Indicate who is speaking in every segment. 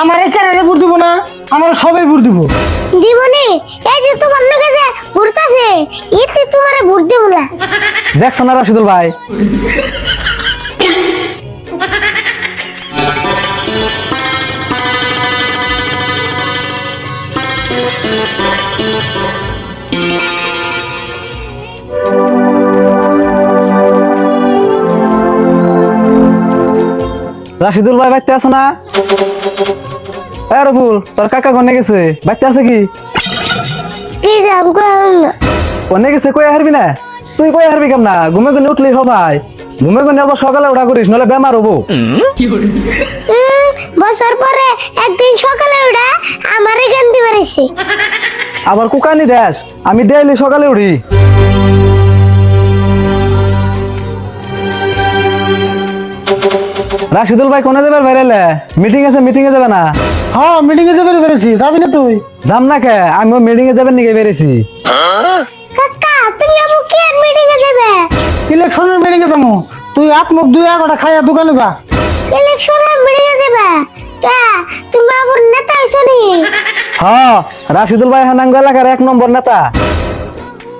Speaker 1: আমার কেরারে ভোট দিব না? আমার সবাই ভোট দিব।
Speaker 2: নি। এই যে তোমার লগে যে ঘুরতাছে এতে তোমারে ভোট দেব না।
Speaker 3: দেখছ না রাশিদুল ভাই? রাশিদুল ভাই বাইতে আছো না? এ রবুল তোর কাকা কোনে গেছে? বাইতে আছে কি?
Speaker 2: কি না
Speaker 3: কোনে গেছে কই হারবি না? তুই কই হারবি কেমন? না ঘুমে গুনে উঠলি হ ভাই ঘুমে গুনে আবার সকালে ওঠা করিস নলে বেমার হব।
Speaker 2: বছর পরে একদিন সকালে উঠা আমারে গান্ধি বেড়েছে
Speaker 3: আবার কুকানি দেশ আমি ডেইলি সকালে উঠি। রাশিদুল ভাই কোনে যাবে বাইরে মিটিং আছে মিটিং এ যাবে না?
Speaker 1: হ্যাঁ মিটিং এ যাবে পেরেছি যাবি না তুই?
Speaker 3: যাম না কে? আমিও মিটিং এ যাবেন নিকে বেরেছি
Speaker 2: কাকা তুমি আমু কি আর মিটিং এ যাবে?
Speaker 1: ইলেকশনের মিটিং এ যাব। তুই হাত মুখ দুই একটা খাইয়া দোকানে যা।
Speaker 2: ইলেকশনের মিটিং এ যাবে? কা? তুমি বাবুর নেতা হইছো নি?
Speaker 3: হ রাশিদুল ভাই হানাঙ্গ এলাকার এক নম্বর নেতা।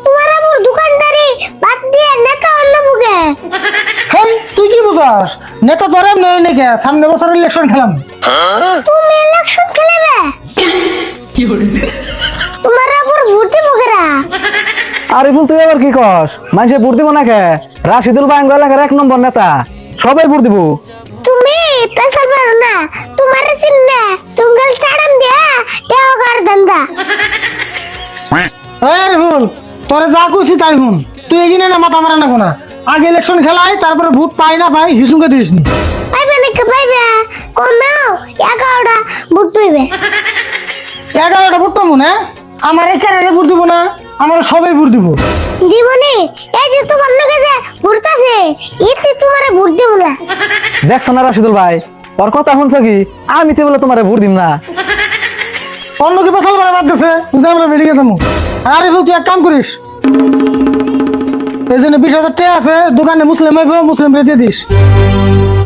Speaker 2: তোমার আবুর দোকানদারি বাদ দিয়ে নেতা অন্য বুকে
Speaker 1: হেই তুই কি বুঝাস? নেতা তোর এমনি নাকি সামনে বছর ইলেকশন খেলাম।
Speaker 2: তুমি ইলেকশন খেলবে? তোমার আবুর ভোট দিব কেরা?
Speaker 3: আরিফুল তুই আবার কি কস? মানুষে ভোট দিব না কে রাশিদুল ভাই এলাকার এক নম্বর নেতা। সবাই ভোট দিব।
Speaker 2: তুমি পেশাল পারো না তোমার চিন্না তুঙ্গল চাড়াম দিয়া টেও কর দান্দা
Speaker 1: আরে ভুল তোরে যা খুশি তাই হুন তুই এগিয়ে না মাথা মারা না। কোনা আগে ইলেকশন খেলাই তারপরে ভোট পাই না পাই হিসুমকে দিস নি
Speaker 2: পাইবে নাকি? পাইবে। কমাও এগারোটা ভোট পাইবে।
Speaker 1: এগারোটা ভোট পাবো না? আমার কেরারে ভোট দিব না আমার সবাই ভোট দিব।
Speaker 2: দিবনি এই যে তোমার লগে যে ঘুরতাছে এতে তোমারে ভোট দেব না।
Speaker 3: দেখছ না রাশিদুল ভাই? ওর কথা শুনছো কি? আমি তো বলে তোমারে ভোট দিম না।
Speaker 1: অন্য কি পারা বাদ দিছে? যে আমরা বেরিয়ে যাব। আরে তুই এক কাম করিস। এই জন্য বিশ হাজার টাকা আছে দোকানে মুসলিম হইব মুসলিম রেটে দিস।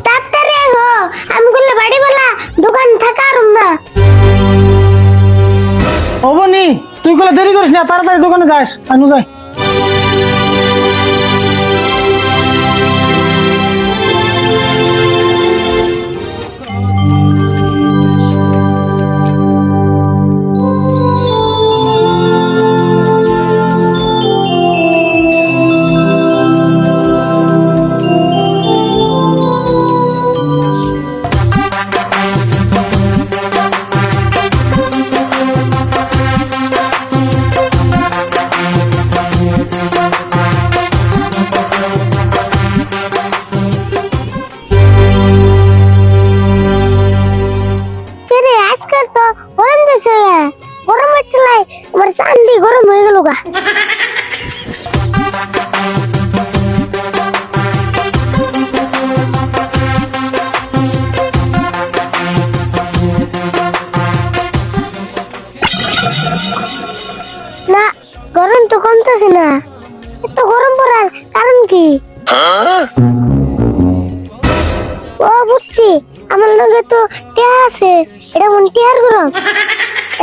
Speaker 2: তাড়াতাড়ি হো আমি করলে বাড়ি বলা দোকান থাকা আর না
Speaker 1: অবনি তুই গুলো দেরি করিস না তাড়াতাড়ি দোকানে যাস আমি যাই
Speaker 2: দেশে গরমের ঠেলায় আমার চান্দি গরম হয়ে গেল গা। গরম তো কমতেছে না। এত গরম পড়ার কারণ কি? ও বুঝছি, আমার লগে তো টেয়া আছে, এটা মন টেয়ার গরম?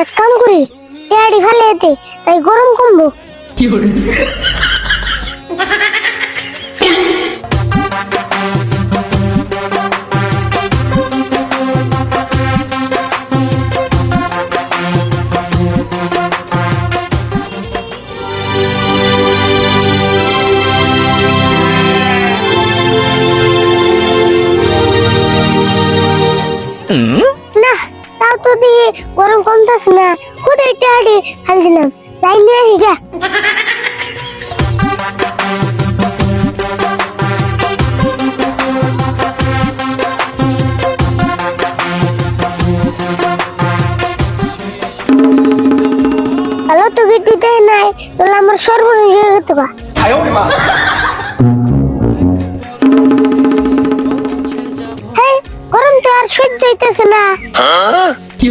Speaker 2: এক কাম করি টেয়ারি ফেলে এতে তাই গরম কমবো। না তো দিয়ে গরম কমতেছে না। খুদে টেয়ারি ফেল দিলাম। তাই নিয়ে আসি গা। হ্যালো তো গিটি দেয় নাই, তাহলে আমার সর্বনাশ হয়ে যেত আর সহ্য হইতেছে না। কি